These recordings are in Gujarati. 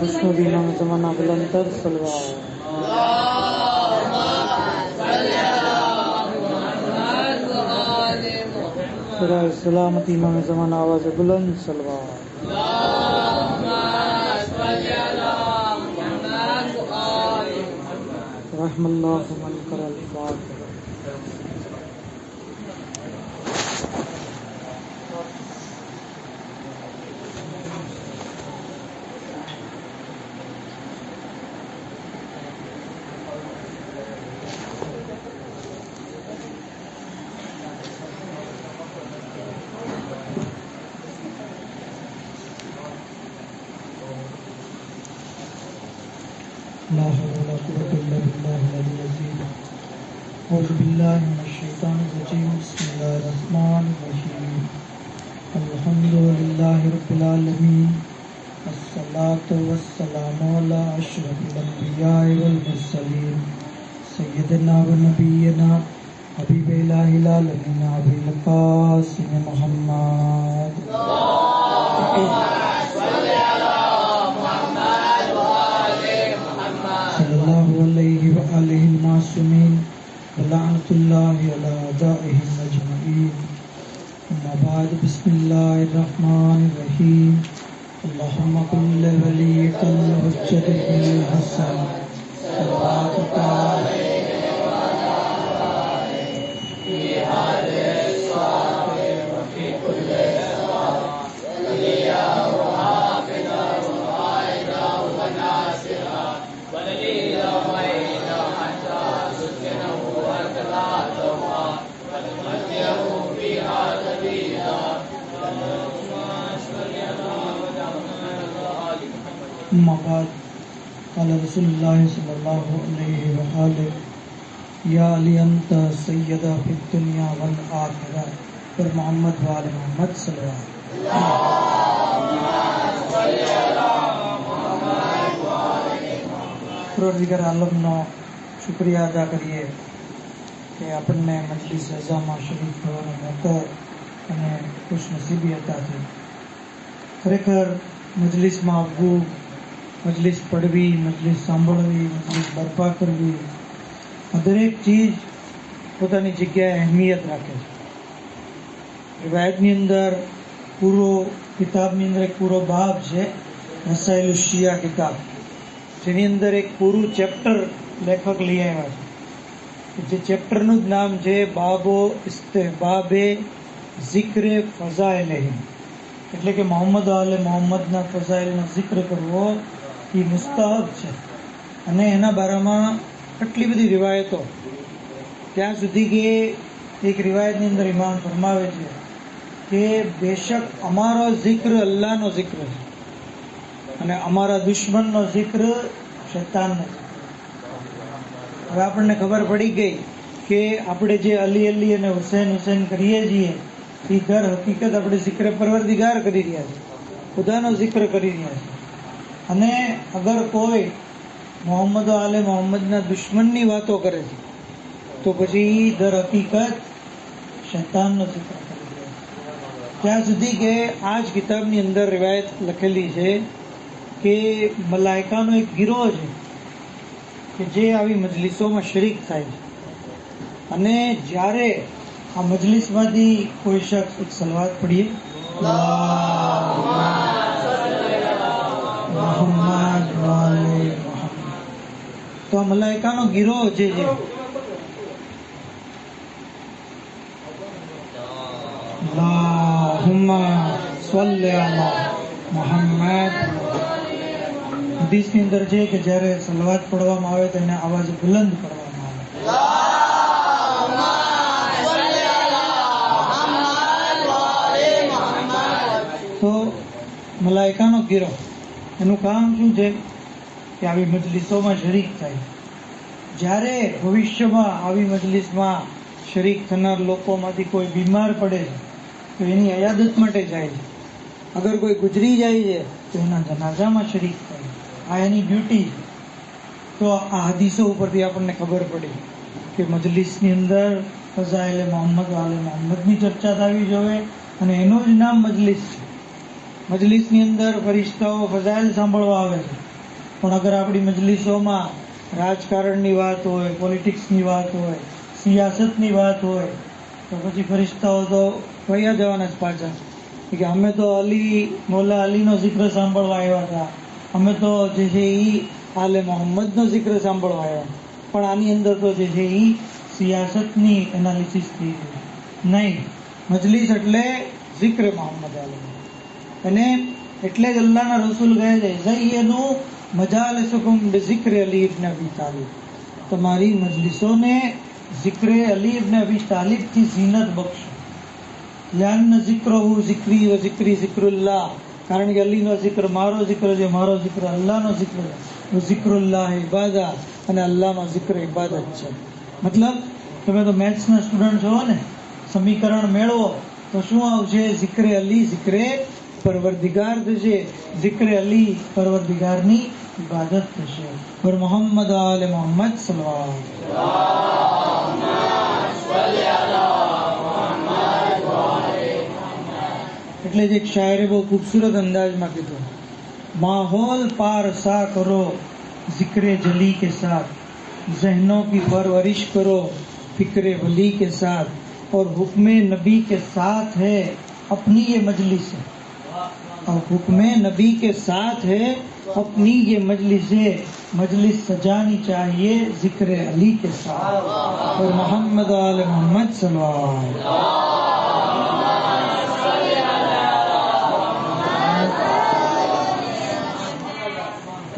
بسم دینہ متمنا بلندر صلوات برائے سلامت امام زمان آواز بلند صلوات رحم اللہ من کرل۔ لا حول ولا قوة إلا بالله العلي العظيم. أعوذ بالله من الشيطان الرجيم. بسم الله الرحمن الرحيم. الحمد لله رب العالمين. الصلاة والسلام على أشرف الأنبياء والمرسلين. سيدنا ونبينا. حبيب إله العالمين. أبي القاسم محمد. صلى ولعنة الله على أعدائهم أجمعين. أما بعد بسم الله الرحمن الرحيم. اللهم كن لوليك الحجة الحسن صلواتك عليه رسول اللہ صلی اللہ علیہ وآلہ۔ یا علی، انت سیدہ فی الدنیا والآخرہ۔ پر محمد وآل محمد صلی اللہ علیہ پروردگار عالم نو شکریہ ادا કરીએ مجلس આપણને شریف રજામાં خوش نصیبی મોકો અને ખુશનસીબી હતા ખરેખર મજલિસમાં આવવું મજલિસ પડવી મજલિસ સાંભળવી મજલિસ બરપા કરવી આ દરેક ચીજ પોતાની જગ્યાએ અહેમિયત રાખે છે રિવાયતની અંદર પૂરો કિતાબની અંદર એક પૂરો બાબ છે રસાયેલું શિયા કિતાબ જેની અંદર એક પૂરું ચેપ્ટર લેખક લઈ આવ્યા છે જે ચેપ્ટરનું જ નામ છે બાબો ઇસ્તેબાબે ઝિક્રે ફઝાઇલહિમ એટલે કે મોહમ્મદ આલે મોહમ્મદના ફઝાઇલનો જિક્ર કરવો એ મુસ્તાહબ છે. અને એના બારામાં આટલી બધી રિવાયતો. ત્યાં સુધી કે એક રિવાયતની અંદર ઇમામ ફરમાવે છે કે બેશક અમારો જિક્ર અલ્લાહનો જિક્ર છે. અને અમારા દુશ્મનનો જિક્ર શૈતાનનો છે. હવે આપણને ખબર પડી ગઈ કે આપણે જે અલી અલી અને હુસૈન હુસૈન કરીએ છીએ, એ દર હકીકત આપણે જિક્ર પરવરદિગાર કરી રહ્યા છે. ખુદાનો જિક્ર કરી રહ્યા છે. અને અગર કોઈ મોહમ્મદ આલે મોહમ્મદના દુશ્મનની વાતો કરે છે, તો પછી દર હકીકત જિક્ર કરી ત્યાં સુધી કે આ જ કિતાબની અંદર રિવાયત લખેલી છે કે મલાયકાનો એક ગીરો છે કે જે આવી મજલિસોમાં શરીક થાય છે. અને જ્યારે આ મજલિસમાંથી કોઈ શખ્સ એક સલવાત પડીએ મોહમ્મદ વાલે મોહમ્મદ. તો આ મલાયકાનો ગીરોહ જે છે અલ્લાહુમ્મા સલ્લી અલા મુહમ્મદ હદીસની અંદર છે કે જ્યારે સલવાત પડવામાં આવે તો એને અવાજ બુલંદ કરવામાં આવે તો મલાયકાનો ગીરો એનું કામ શું છે કે આવી મજલિસોમાં શરીક થાય. જ્યારે ભવિષ્યમાં આવી મજલિસમાં શરીક થનાર લોકોમાંથી કોઈ બીમાર પડે તો એની અયાદત માટે જાય છે. અગર કોઈ ગુજરી જાય છે, તો એના જનાજામાં શરીક થાય. આ એની ડ્યુટી તો આ હદીસો ઉપરથી આપણને ખબર પડી કે મજલિસની અંદર ફઝાઇલે મોહમ્મદ વાલે મોહમ્મદની ચર્ચા થવી જોઈએ અને એનું જ નામ મજલિસ છે. મજલિસની અંદર ફરિશ્તાઓ ફઝાઇલ સાંભળવા આવે છે. પણ અગર આપણી મજલિસોમાં રાજકારણની વાત હોય, પોલિટિક્સની વાત હોય, સિયાસતની વાત હોય, તો પછી ફરિશ્તાઓ તો વૈયા જવાના જ પાછા. કે અમે તો અલી, મોલા અલીનો જિક્ર સાંભળવા આવ્યા હતા. અમે તો જે છે એ આલે મોહમ્મદનો જિક્ર સાંભળવા આવ્યા. પણ આની અંદર તો જે છે એ સિયાસતની એનાલિસિસ થઈ ગઈ. નહીં, મજલિસ એટલે જિક્ર મોહમ્મદ આલે. અને એટલે જ અલ્લાહના રસૂલ કહે છે ઝૈયનું મજાલસુકુમ બિઝિક્ર અલી ઇબ્ન અબી તાલિબ. તમારી મજલિસોને ઝિક્રે અલી ઇબ્ન અબી તાલિબથી ઝીનત બક્ષો. લ્યાન ઝિક્રહુ ઝિક્રી વ ઝિક્રી ઝિક્રુલ્લાહ. કારણ કે અલીનો ઝિક્ર મારો ઝિક્ર છે, મારો ઝિક્ર અલ્લાહનો ઝિક્ર છે. જિક્રુલ્લાહ ઇબાદા અને અલ્લાહનો ઝિક્ર ઇબાદત છે. મતલબ, તમે તો મેથ્સના સ્ટુડન્ટ છો ને? સમીકરણ મેળવો, તો શું આવશે? ઝિક્રે અલી پروردگار دجے، ذکر علی پروردگارنی عبادت دجے۔ اور محمد آل محمد صلی اللہ એટલે જે એક શાયરે બહુ ખૂબસૂરત અંદાજમાં કીધું ماحول پار سا کرو، ذکر جلی کے ساتھ۔ ذہنوں کی پرورش کرو، فکر ولی کے ساتھ۔ اور حکم نبی کے ساتھ ہے، اپنی یہ مجلس ہے۔ اور حکم نبی کے ساتھ ہے، اپنی یہ مجلس مجلس سجانی چاہیے ذکر علی کے ساتھ۔ اور محمد آل محمد صلی اللہ علیہ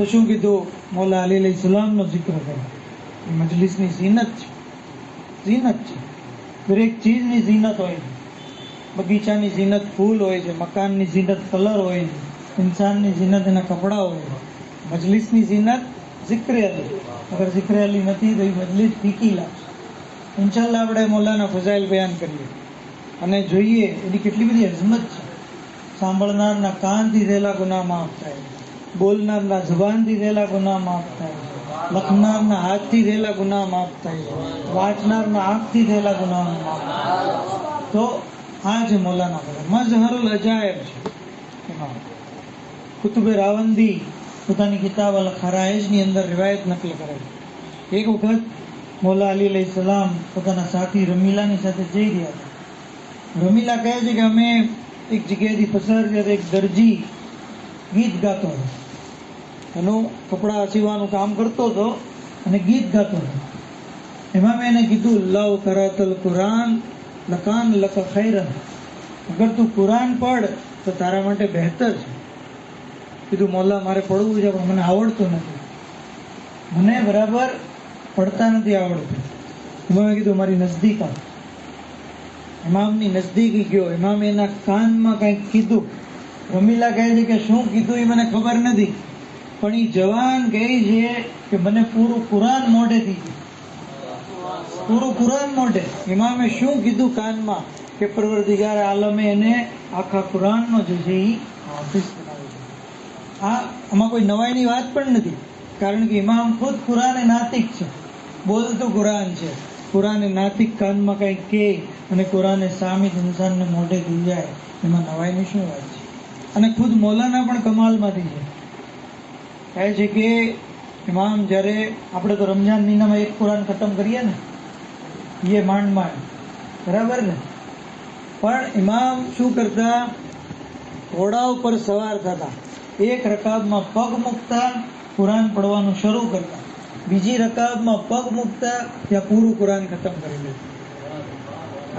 وسلم۔ دو مولا علی علیہ السلام نے ذکر کرا مجلس میں زینت۔ زینت۔ پھر ایک چیز نہیں، زینت ہوئی۔ બગીચાની ઝીનત ફૂલ હોય છે, મકાનની ઝીનત કલર હોય છે, ઇન્સાનની ઝીનત એના કપડાં હોય છે. મજલિસની ઝીનત જિક્રે અલી અગર જિક્રે અલી નથી તો એ મજલિસ ફીકી લાગશે. ઇન્શાલ્લાહ આપણે મોલાના ફઝાઇલ બયાન કરીએ. અને જોઈએ, એની કેટલી બધી અઝમત છે. સાંભળનારના કાનથી થયેલા ગુના માફ થાય. બોલનારના જબાનથી થયેલા ગુના માફ થાય. લખનારના હાથથી થયેલા ગુના માફ થાય. વાંચનારના આંખથી થયેલા ગુના માફ થાય. તો આ છે મોલાના ફઝાઇલ મઝહરુલ અજાયબ છે. કુતુબે રાવંદી પોતાની કિતાબ અલ ખરાઈજની અંદર રિવાયત નકલ કરે છે. એક વખત મોલા અલી અલી સલામ પોતાના સાથી રમીલાની સાથે જઈ રહ્યા હતા. રમીલા કહે છે કે અમે એક જગ્યાએથી પસાર તો એક દરજી ગીત ગાતો હતો. એનું કપડાં સીવાનું કામ કરતો હતો અને ગીત ગાતો હતો. એમાં મેં એને કીધું, લવ કરાતલ કુરાન લકાન લક ખૈર અગર તું કુરાન પઢ, તો તારા માટે બહેતર છે. કીધું મોલા મારે પડવું છે, પણ મને આવડતું નથી. મને બરાબર પડતા નથી આવડતું. મેં કીધું, મારી નજદીક આવ. ઇમામની નજદીકી ગયો. ઇમામે એના કાનમાં કંઈક કીધું. રમીલા કહે છે કે, શું કીધું એ મને ખબર નથી. પણ એ જવાન કહે છે કે, મને પૂરું કુરાન મોઢેથી પૂરું કુરાન મોઢે. ઇમામે શું કીધું કાનમાં કે પરવરદિગાર આલમે એને આખા કુરાનનો જે છે એ હાફિઝ બનાવ્યો આ આમાં કોઈ નવાઈની વાત પણ નથી, કારણ કે ઇમામ ખુદ કુરાને નાતિક છે. બોલતું કુરાન છે. કુરાને નાતિક કાનમાં કંઈક કે અને કુરાને સામિત ઇન્સાનને મોઢે થઈ જાય, એમાં નવાઈની શું વાત છે? અને ખુદ મૌલાના પણ કમાલમાંથી છે. કહે છે કે, ઇમામ જ્યારે આપણે તો રમજાન મહિનામાં એક કુરાન ખતમ કરીએ ને એ માંડ માંડ બરાબર ને પણ ઇમામ શું કરતા ઘોડા ઉપર સવાર થતા એક રકાબમાં પગ મૂકતા કુરાન પડવાનું શરૂ કરતા બીજી રકાબમાં પગ મૂકતા ત્યાં પૂરું કુરાન ખતમ કરી દે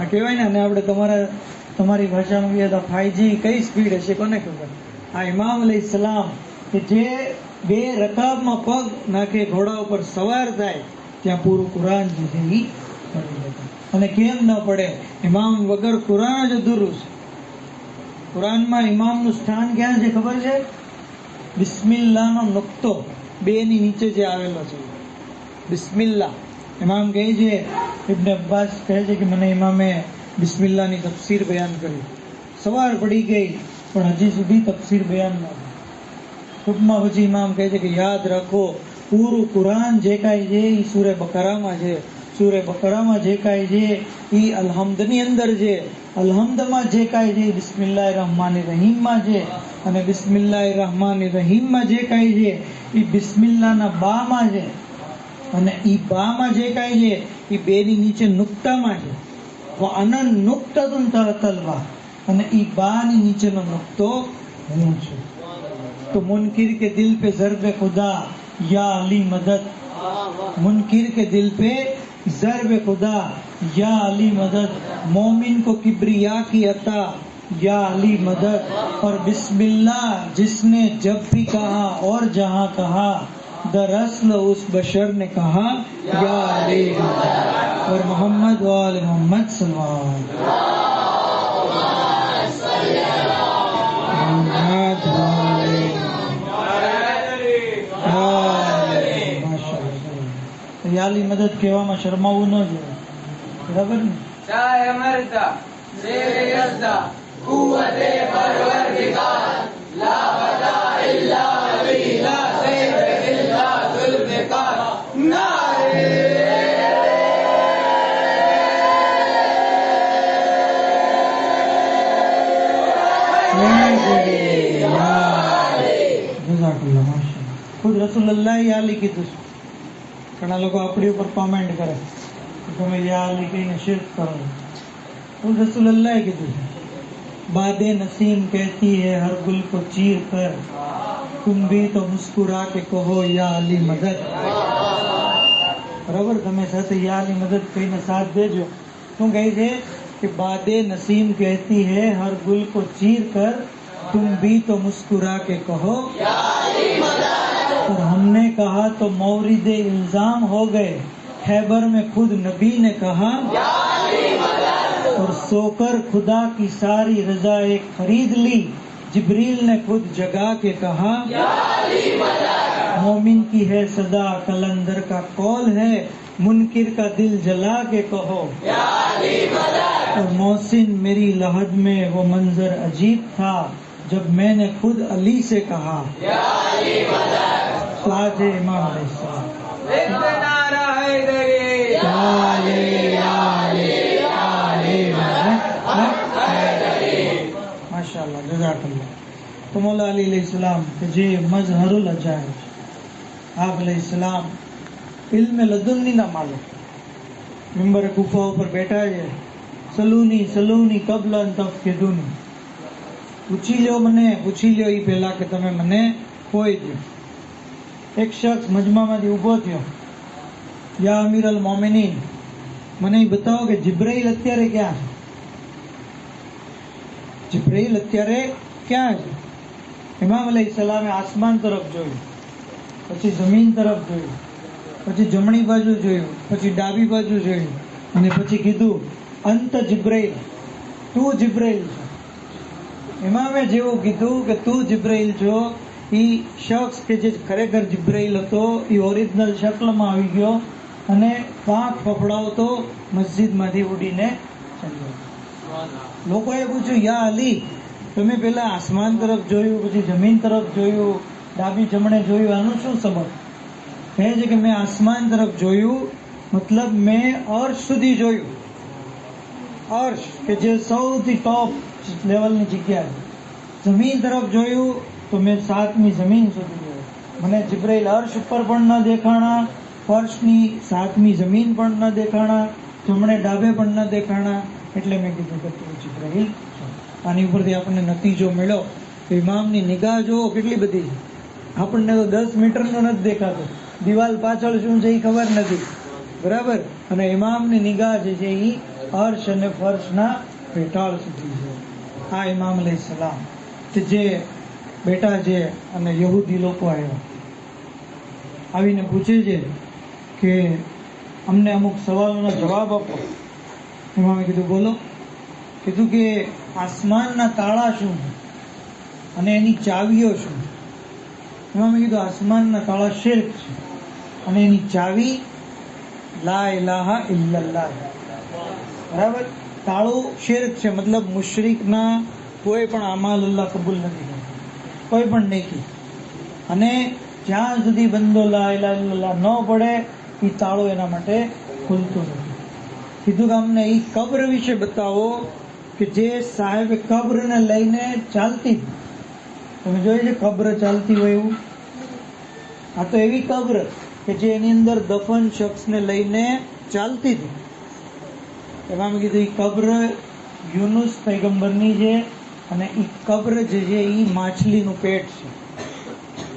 આ કહેવાય ને અને આપણે તમારા તમારી ભાષામાં કહીએ તો ફાઈજી કઈ સ્પીડ હશે કોને ખબર? આ ઇમામ અલી સલામ કે જે બે રકાબમાં પગ નાખે, ઘોડા ઉપર સવાર થાય, ત્યાં પૂરું કુરાન જે અને કેમ ન પડે? ઇમામ વગર કુરાન જ અધૂરું છે. કુરાનમાં ઇમામનું સ્થાન ક્યાં છે ખબર છે? બિસ્મિલ્લાનો નુકતો બે ની નીચે જે આવેલો છે. બિસ્મિલ્લા ઇમામ કહે છે, ઇબ્ન અબ્બાસ કહે છે કે મને ઇમામે બિસ્મિલ્લાની તફસીર બયાન કરી. સવાર પડી ગઈ, પણ હજી સુધી તફસીર બયાન ન થઈ. ટૂંકમાં પછી ઇમામ કહે છે કે, યાદ રાખો, પૂરું કુરાન જે કાંઈ છે એ સુરે બકરામાં છે. સૂરે બકરામાં જે કાંઈ છે એ અલહમદની અંદર છે અલહમદમાં જે કાંઈ છે બિસ્મિલ્લાહ રહમાન રહીમમાં છે અને બિસ્મિલ્લાહ રહમાન રહીમમાં જે કાંઈ છે એ બિસ્મિલ્લાહના બામાં છે અને ઈ બામાં જે કાંઈ છે એ બેની નીચે નુક્તામાં છે વ અનન નુક્તતુન તલવા અને ઈ બાની નીચેનો નુક્તો હું છું તો મુનકિર કે દિલ पे ज़र्ब खुदा या अली मदद मुनकिर के दिल पे ضرب خدا، یا علی مدد، مومن کو کبریا کی عطا، یا علی مدد، اور بسم اللہ، جس نے جب بھی کہا اور جہاں کہا، دراصل اس بشر نے کہا، یا علی مدد، اور محمد وال محمد سلمان ખ્યાલી મદદ કહેવામાં શરમાવું ન જોઈએ. બરાબર ને? સાય અમરતા શ્રેયસદા ખુદ રસુલ્લાહ આલી કીધું ઘણા લોકો આપણી ઉપર કોમેન્ટ કરે. તમે યાર કહીને શિર્ક કરો. હું رسول اللہ કીધું છે باد نسیم کہتی ہے ہر گل کو چیر کر تم بھی تو مسکرا کے کہો یا علی મદદ. બરાબર? તમે સાથે યા અલી મદદ કહીને સાથ દેજો. શું કહે છે? کہ باد نسیم کہتی ہے ہر گل کو چیر کر تم بھی تو مسکرا کے کہو یا علی مدد اور ہم نے کہا تو مورد الزام ہو گئے۔ خیبر میں خود نبی نے کہا، اور سو کر خدا کی ساری رضا ایک خرید لی۔ جبریل نے خود جگا کے کہا، مومن کی ہے صدا کلندر کا کال ہے۔ منکر کا دل جلا کے کہو۔ اور محسن، میری لہد میں وہ منظر عجیب تھا، جب میں نے خود علی سے کہا۔ ساج امام علیہ السلام۔ جزاک اللہ تو مولا علی علیہ السلام کہ جی مظہر العجائب۔ آپ علیہ السلام علم لدنی نہ معلوم ممبر گفا پر بیٹھا ہے۔ સલૂની સલૂની કબલન તફ કીધું પૂછી લ્યો મને પૂછી લ્યો એ પહેલા કે તમે મને કોઈ દો એક શખ્સ મજમામાંથી ઊભો થયો. યા અમીર અલ મોમિની મને બતાવો કે જિબ્રાઈલ અત્યારે ક્યાં છે? જિબ્રાઈલ અત્યારે ક્યાં છે? ઇમામ અલી સલામે આસમાન તરફ જોયું, પછી જમીન તરફ જોયું, પછી જમણી બાજુ જોયું, પછી ડાબી બાજુ જોયું, અને પછી કીધું, અંત જિબ્રાઈલ તું જિબ્રાઈલ છે. ઇમામે જેવું કીધું કે, તું જિબ્રાઈલ છો ઈ શખ્સ કે જે ખરેખર જિબ્રાઈલ હતો એ ઓરિજિનલ શક્લમાં આવી ગયો અને પાંખ ફફડાવતો મસ્જિદમાંથી ઉડીને લોકોએ પૂછ્યું, યા અલી, તમે પેલા આસમાન તરફ જોયું, પછી જમીન તરફ જોયું, ડાબી જમણે જોયું, આનું શું સબબ કહે છે કે, મેં આસમાન તરફ જોયું, મતલબ મેં અર્શ સુધી જોયું. અર્શ, કે જે સૌથી ટોપ લેવલની જગ્યા છે. જમીન તરફ જોયું તો મેં સાતમી જમીન સુધી મને જિબ્રાઈલ અર્શ ઉપર પણ ન દેખાણા, ફર્શની સાતમી જમીન પણ ન દેખાણા, જમણે ડાબે પણ ન દેખાણા, એટલે મેં કીધું કે તું જિબ્રાઈલ આની ઉપરથી આપણને નતીજો મળ્યો ઇમામની નિગાહ જુઓ કેટલી બધી છે. આપણને તો દસ મીટરનો નથી દેખાતો. દિવાલ પાછળ શું છે એ ખબર નથી. બરાબર? અને ઇમામની નિગાહ જે છે એ અર્શ અને ફર્શના પેટાળ સુધી છે. આ ઇમામ લઈ સલામ કે જે બેટા છે અને યહૂદી લોકો આવ્યા. આવીને પૂછે છે કે અમને અમુક સવાલોના જવાબ આપો. એમાં મેં કીધું, બોલો. કીધું કે આસમાનના તાળા શું અને એની ચાવીઓ શું એમાં મેં કીધું, આસમાનના તાળા શિર્ક છે અને એની ચાવી લા ઇલાહા ઇલ્લલ્લાહ. બરાબર? તાળું શિર્ક છે, મતલબ મુશ્રિકના કોઈ પણ અમાલ અલ્લાહ કબૂલ નથી કોઈ પણ નેકી અને જ્યાં સુધી બંદો લા ઇલ્લલ્લાહ ન પડે, એ તાળો એના માટે ખુલતો નથી. કીધું કે અમને એ કબ્ર વિશે બતાવો કે જે સાહેબ કબ્રને લઈને ચાલતી. તમે જોયું છે કબ્ર ચાલતી હોય એવું? આ તો એવી કબ્ર કે જે એની અંદર દફન શખ્સને લઈને ચાલતી હતી એમાં મેં કીધું એ કબ્ર યુનુસ પૈગંબરની છે અને એ કબ્ર જે છે એ માછલીનું પેટ છે.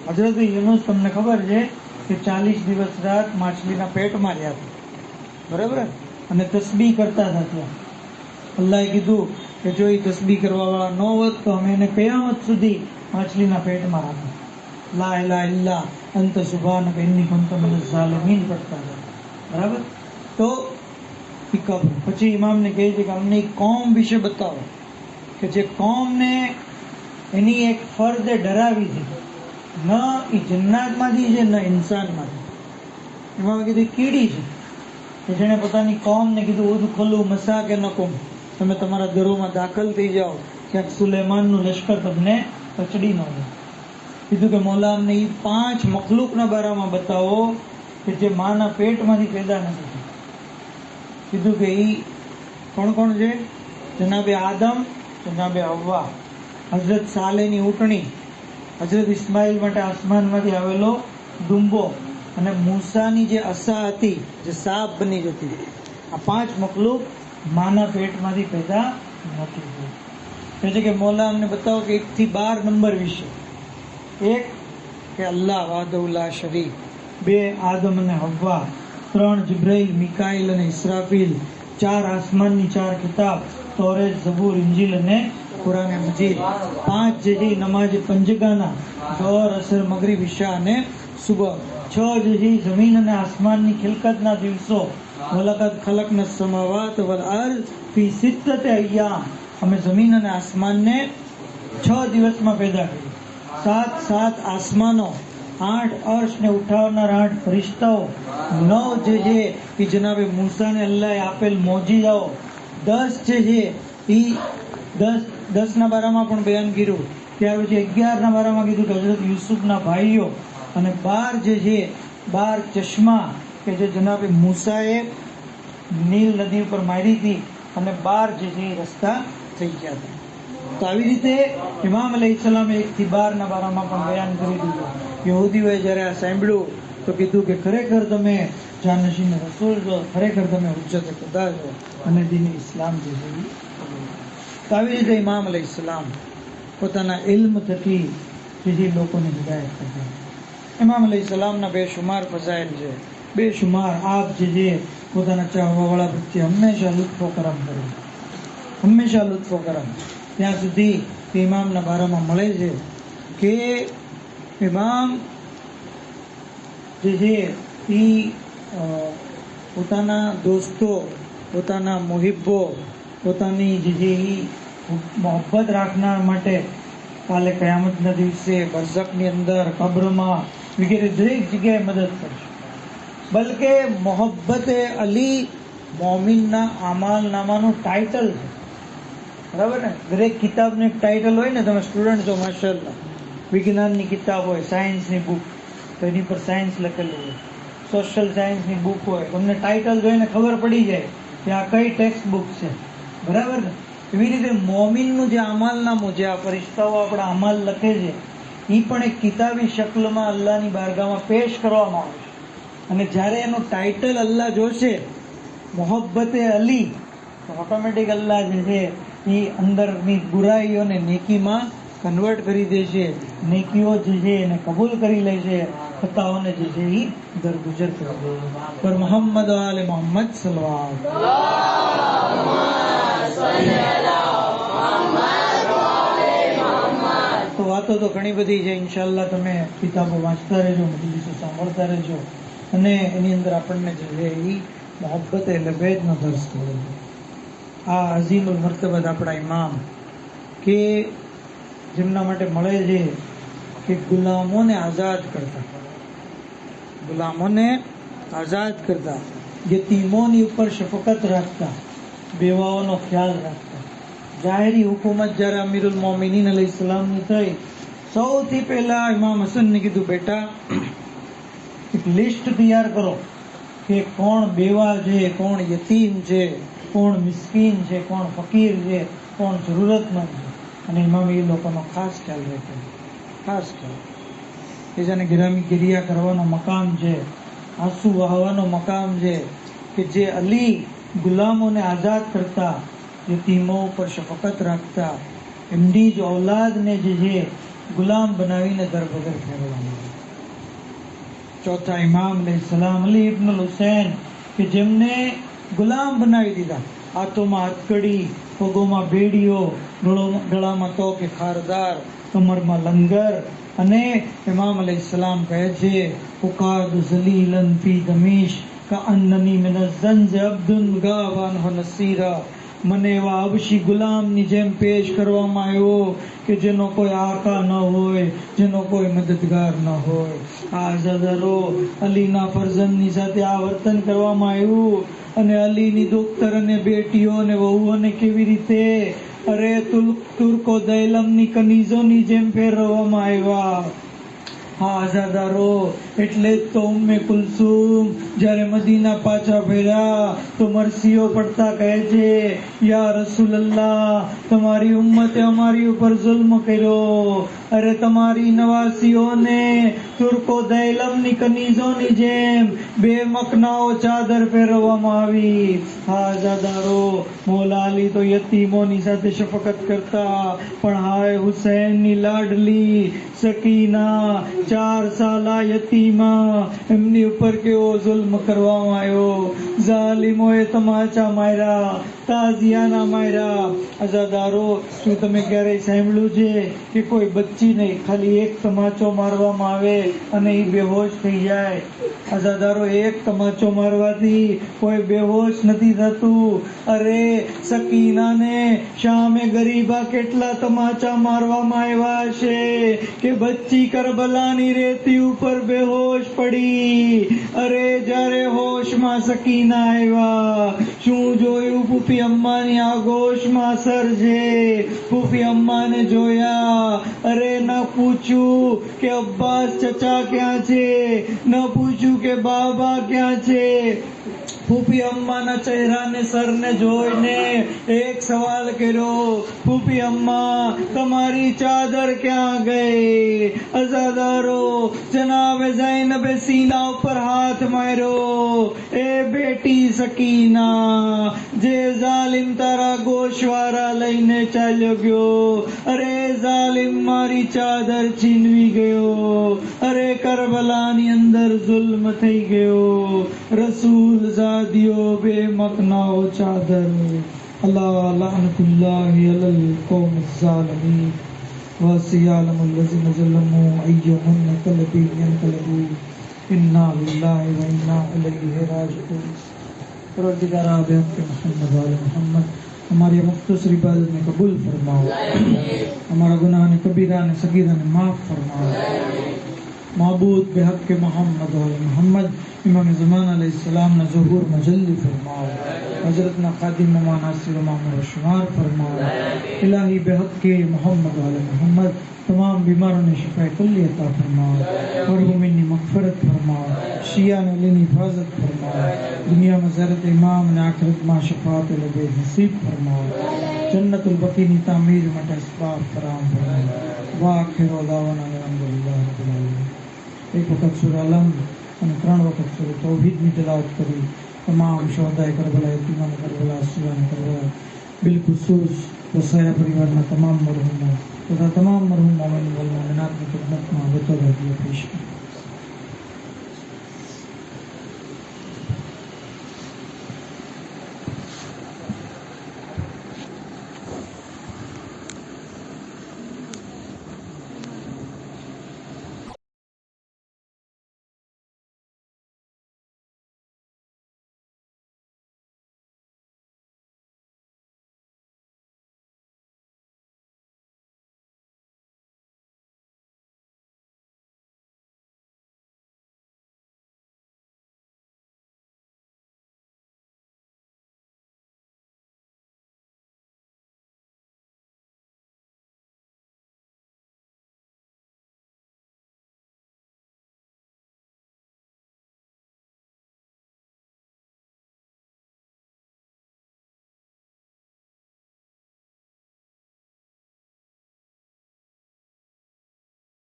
હજરત યુનુસ, તમને ખબર છે કે ચાલીસ દિવસ રાત માછલીના પેટમાં રહ્યા હતા બરાબર? અને તસબી કરતા હતા ત્યાં. અલ્લાહે કીધું કે જો એ તસબી કરવા વાળા ન હોત તો અમે એને કયામત સુધી માછલીના પેટમાં રાખો લા ઇલાહા ઇલ્લા અંત સુભાન કુનતુ મિનઝ ઝાલિમીન પડતા હતા. બરાબર? તો એ કબ્ર. પછી ઇમામને કહે છે કે અમને કોમ વિશે બતાવો. કે જે કોમને એની એક ફરજે ડરાવી છે. ન એ જન્નાતમાંથી છે, ન ઇન્સાનમાંથી. એમાં કીધું કીડી છે. કે જેણે પોતાની કોમને કીધું ઓધું ખોલું મસા કે ન કોમ તમે તમારા ઘરોમાં દાખલ થઈ જાઓ. ક્યાંક સુલેમાનનું લશ્કર તમને કચડી ન જાય કીધું કે મોલા અમને એ પાંચ મખલૂકના બારામાં બતાવો કે જે માના પેટમાંથી પેદા નથી કીધું કે એ કોણ કોણ છે? જનાબે આદમ જનાબે હવ્વા હઝરત સાલેની ઊંટણી, હઝરત ઇસ્માઇલ માટે આસમાનમાંથી આવેલો ડુંબો અને મૂસાની જે અસા હતી, જે સાપ બની જતી આ પાંચ મખલૂક માના પેટમાંથી પેદા નથી થઈ એટલે કે, મોલા, અમને બતાવો કે એકથી બાર નંબર વિશે. એક કે, અલ્લાહ વાદઉલ્લા શરીફ બે, આદમ અને હવ્વા. ત્રણ જિબ્રાઈલ મિકાઈલ અને ઇસરાફીલ. ચાર, આસમાનની ચાર કિતાબ. તોરેજ ઝબૂર ઇંજીલ અને કુરાને મજીદ. પાંચ જે છે નમાજ પંજગાના જોર અસર મગરી વિશા અને સુબહ. છ જજી જમીન અને આસમાનની ખિલકતના દિવસો. મુલાકાત ખલકના સમાવાત વલ અર્ઝ ફી સિત્તતે અય્યામ. અમે જમીન અને આસમાનને છ દિવસમાં પેદા કરી. સાત સાત આસમાનો, આઠ અર્શ ને ઉઠાવનાર આઠ ફરિશ્તાઓ. નવ જે જે એ જનાબે મૂસાને અલ્લાહે આપેલ મોજીદાઓ. દસ જે છે એ દસ, દસના બારામાં પણ બયાન કર્યું. ત્યાર પછી અગિયારના બારામાં કીધું કે હજરત યુસુફના ભાઈઓ અને બાર જે છે, બાર ચશ્મા કે જે જનાબે મૂસાએ નીલ નદી ઉપર મારી હતી અને બાર જે છે રસ્તા થઈ ગયા હતા. તો આવી રીતે ઇમામ અલી સલામે એક થી બાર ના બારામાં પણ બયાન કરી દીધું. યહૂદીઓએ જ્યારે આ સાંભળ્યું તો કીધું કે ખરેખર તમે જાનશીન રસૂલ છો ખરેખર તમે ઉજ્જત ખુદા છો, અને દિન ઇસ્લામ જે છે તો આવી રીતે ઇમામ અલ સલામ પોતાના ઇલ્મ થકી જે છે લોકોને હિદાયત કરતા ઇમામ અલૈહિ સલામના બેશુમાર ફસાયેલ છે. બેશુમાર આપ જે જે પોતાના ચાહવાવાળા પ્રત્યે હંમેશા લુત્ફો કરમ કરે હંમેશા લુત્ફો કરમ. ત્યાં સુધી કે ઇમામના બારામાં મળે છે કે ઇમામ જે છે એ પોતાના દોસ્તો, પોતાના મોહિબ્બો, પોતાની જે છે એ મોહબ્બત રાખનાર માટે કાલે કયામતના દિવસે બરઝખની અંદર કબ્રમાં વગેરે દરેક જગ્યાએ મદદ કરશે બલકે મોહબ્બતે અલી મોમિનના આમાલ નામાનું ટાઇટલ છે. બરાબર ને? દરેક કિતાબનું એક ટાઇટલ હોય ને, તમે સ્ટુડન્ટ છો માશાલ્લાહ વિજ્ઞાનની કિતાબ હોય સાયન્સની બુક તો એની પર સાયન્સ લખેલું હોય. સોશિયલ સાયન્સની બુક હોય, તમને ટાઇટલ જોઈને ખબર પડી જાય કે આ કઈ ટેક્સ્ટ બુક છે. બરાબર ને? એવી રીતે મોમિનનું જે અમાલનામું જે આ ફરિશ્તાઓ આપણા અમાલ લખે છે એ પણ એક કિતાબી શક્લમાં અલ્લાહની બારગામાં પેશ કરવામાં આવે છે. અને જ્યારે એનું ટાઇટલ અલ્લાહ જોશે, મોહબ્બતે અલી, તો ઓટોમેટિક અલ્લાહ જે છે એ અંદરની બુરાઈઓને નેકીમાં કન્વર્ટ કરી દે છે, નેકીઓ જે છે એને કબૂલ કરી લે છે, ખતાઓને જે છે એ દરગુજર કરી દે પર મોહમ્મદ આલે મોહમ્મદ સલવાન તો વાતો તો ઘણી બધી છે ઇન્શાલ્લાહ તમે કિતાબો વાંચતા રહેજો, મજલિસો સાંભળતા રહેજો. અને એની અંદર આપણને જે છે એ મોહબ્બત એટલે ભેદનો દર્શ મળે આ અઝીમુલ મરતબત આપણા ઇમામ કે જેમના માટે મળે છે કે ગુલામોને આઝાદ કરતા. ગુલામોને આઝાદ કરતા. યતીમોની ઉપર શફકત રાખતા. બેવાઓનો ખ્યાલ રાખતા. જાહેરી હુકુમત જ્યારે અમીરુલ મોમિનીન અલી સલામની થઈ, સૌથી પહેલા ઇમામ હસનને કીધું, બેટા, એક લિસ્ટ તૈયાર કરો કે કોણ બેવા છે, કોણ યતીમ છે, કોણ મિસ્કીન છે, કોણ ફકીર છે, કોણ જરૂરતમંદ છે. અને એમાં એ લોકોનો ખાસ ખ્યાલ રહેતો ખાસ ખ્યાલ. કે જેને ગિરામી ગિરિયા કરવાનો મકામ છે આંસુ વહાવાનો મકામ છે કે જે અલી ગુલામોને આઝાદ કરતા યતીમો ઉપર શફકત રાખતા, એમની જ ઔલાદને જે છે, ગુલામ બનાવીને દરબદર ફેરવવાનું ચોથા ઇમામ સલામ અલી ઇબ્નુલ હુસૈન, કે જેમને ગુલામ બનાવી દીધા. હાથોમાં હથકડી પગોમાં બેડીઓ, ગળામાં તો કે ખારદાર, કમરમાં લંગર. અને ઇમામ સલામ કહે છે, ઉકાદ ઝલીલન ફી દમીશ કા અન્નની મિન ઝંજ અબ્દુન ગાવાન હો નસીરા. મને એવા અવશી ગુલામની જેમ પેશ કરવામાં આવ્યો કે જેનો કોઈ આકા ન હોય, જેનો કોઈ મદદગાર ન હોય. આ હજારો અલીના ફરજનની સાથે આ વર્તન કરવામાં આવ્યું અને અલીની દોસ્તર અને બેટીઓ અને વહુઓને કેવી રીતે અરે તુર્કો દૈલમની કનીઝોની જેમ ફેરવવામાં આવ્યા. આઝાદારો એટલે જ તો ઉમ્મે કુલસુમ જ્યારે મદીના પાછા ફેર્યા તો મરસીઓ પડતા કહે છે યા રસૂલલ્લાહ તમારી ઉમ્મતે અમારી ઉપર જુલ્મ કર્યો અરે તમારી નવાસીઓને તુર્કો દૈલમની કનીઝોની જેમ બે મકનાઓ ચાદર ફેરવવામાં આવી. હા આઝાદારો મોલા અલી તો યતીમોની સાથે શફકત કરતા, પણ હાય હુસૈનની લાડલી સકીના ચાર સાલા યતીમા, એમની ઉપર કેવો જુલ્મ કરવામાં આવ્યો. ઝાલિમોએ તમાચા માર્યા તાજિયાના માર્યા. આઝાદારો શું તમે ક્યારેય સાંભળ્યું છે કે કોઈ બચ્ચી નહીં ખાલી એક તમાચો મારવામાં આવે અને એ બેહોશ થઈ જાય. આઝાદારો એક તમાચો મારવાથી કોઈ બેહોશ નથી થતું. અરે સકીનાને શામે ગરીબા કેટલા તમાચા મારવામાં આવ્યા છે કે બચ્ચી કરબલાની રેતી ઉપર બેહોશ પડી. અરે જ્યારે હોશમાં સકીના આવ્યા, શું જોયું ફૂફી અમ્માની આગોશમાં સરજે ફૂફી અમ્માને જોયા, અરે ન પૂછ્યું કે અબ્બાસ ચચા ક્યાં છે? ન પૂછ્યું કે બાબા ક્યાં છે? ફૂફી અમ્માના ચહેરાને સરને જોઈને એક સવાલ કર્યો ફૂફી અમ્મા તમારી ચાદર ક્યાં ગઈ અઝાદારો જનાબે જૈનબે સીના ઉપર હાથ માર્યો એ બેટી સકીના જે ઝાલિમ તારા ગોશવારા લઈને ચાલ્યો ગયો અરે ઝાલિમ મારી ચાદર છીનવી ગયો અરે કરબલાની અંદર જુલ્મ થઈ ગયો રસૂલ دیو بے مکنا و چادر۔ اللہ لعنت اللہ علی القوم الظالمین۔ واسی عالم اللذین ظلمو ایہن قلبی انقلبو انا للہ و انا علیہ راجعون۔ پروردگار آب کے محمد آل محمد ہماری مختصر عبادت نے قبول فرماؤ۔ ہمارا گناہ نے، کبیرہ نے، صغیرہ نے معاف فرماؤ۔ معبود بحق کے محمد و محمد، امام زمان علیہ السلام نے ظہور مجلی فرماؤ حضرت نا خادم ناصر امام و شمار فرماؤ الہی بحق کے محمد و محمد، تمام بیماروں نے شفا کلی عطا فرماؤ اور نے مغفرت فرماؤ شیعہ نے لینی حفاظت فرماؤ دنیا میں زرت امام نے آخرت ماں شفاعت لبے نصیب فرماؤ جنت البقینی تعمیر مٹ اسباب فرام فرماؤ واخر دعوانا الحمد એક વખત સુર અલમ અને ત્રણ વખત સુર તૌહીદની તલાવત કરી. તમામ શોહદાએ કરબલા યતીમાને કરબલા અસલાને કરબલા. બિલખુસૂસ વસાયા પરિવારના તમામ મરહુમો તથા તમામ મરહુમ મોમિન વલ મોમિનાતની ખિદમતમાં બતૌર રહેતી કરી